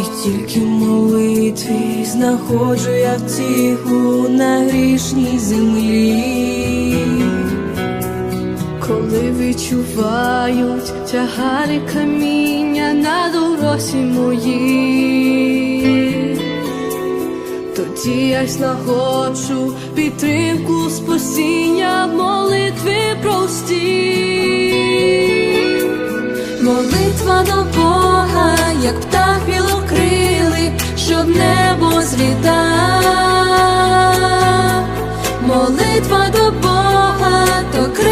і тільки молитві знаходжу я втіху на грішній землі, коли відчувають тягарі каміння на доросі моїй. Тоді я знаходжу підтримку спасіння молитви простій. Молитва до Бога, як птах білокрилий, щоб небо злітав. Молитва до Бога, то крила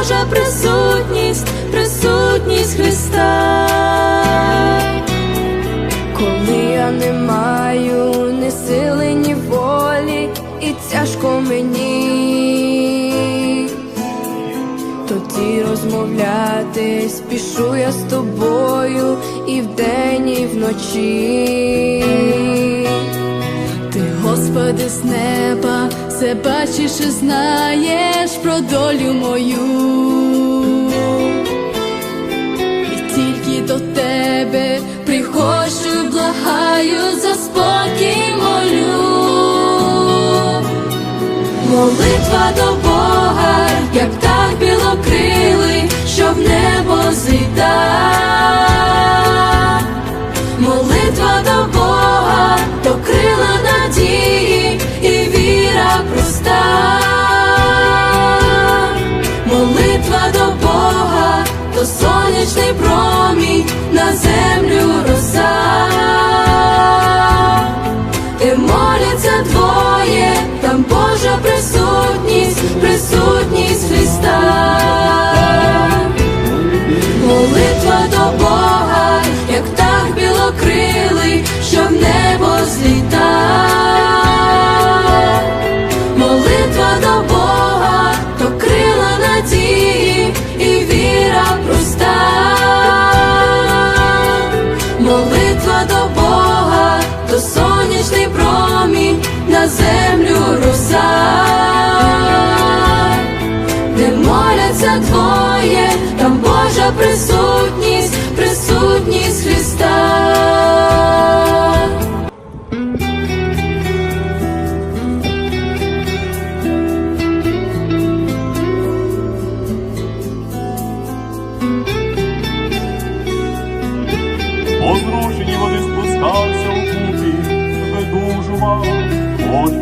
Божа присутність, присутність Христа. Коли я не маю ні сили, ні волі, і тяжко мені, тоді розмовляти спішу я з тобою і вдень, і вночі. Господи, з неба, все бачиш і знаєш про долю мою. І тільки до тебе приходжу, благаю за спокій молю. Молитва до де моляться двоє, там Божа присутність, присутність Христа. Молитва до Бога, як птах білокрилий, що в небо зліта. Молитва до Бога, то крила надії і віра проста. Молитва до Бога, то сонячний промінь на землю роса, де моляться двоє, там Божа присутність, присутність Христа. По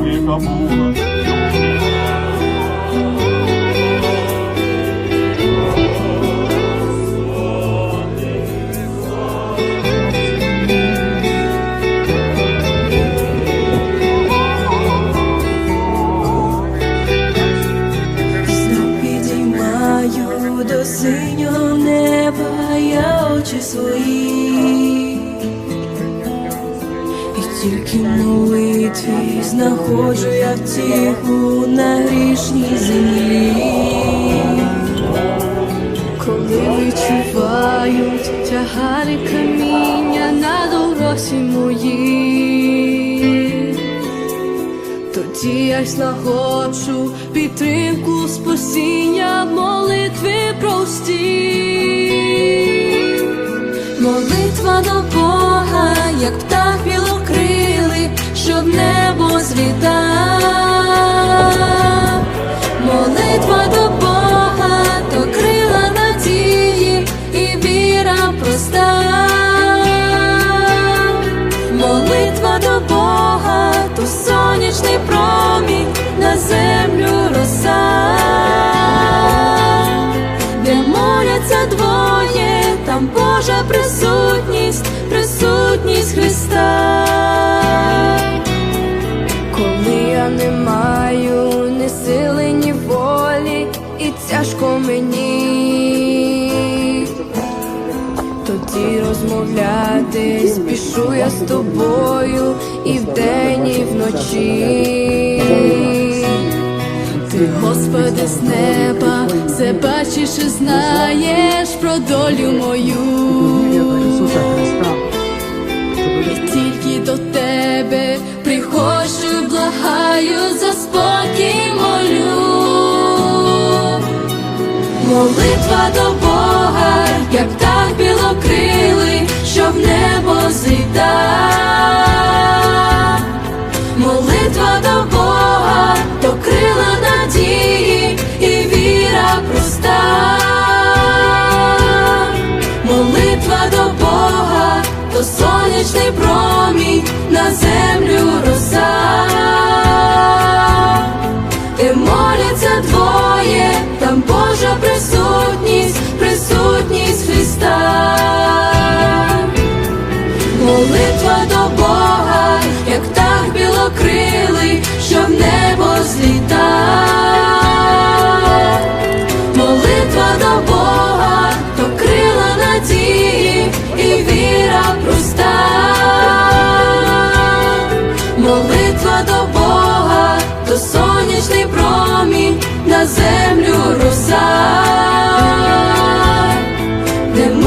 би яка була. До синього неба я очі свої, і тільки в молитві знаходжу я втіху на грішній землі. Коли відчувають тягарі каміння на дорозі моїй, тоді я знаходжу підтримку спасіння в молитві простій. Молитва до Бога, як птах білокрилий, що в небо злітав. Молитва до Бога, то крила надії і віра проста. Молитва до Бога, то сонячний промінь на землю тяжко мені, тоді розмовляти, спішу я з тобою і вдень, і вночі, ти, Господи, з неба все бачиш і знаєш про долю мою. І тільки до тебе приходжу молитва до Бога, як так білокрили, що в небо зитає.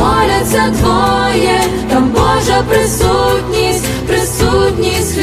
моляться твоє, там Божа присутність, присутність.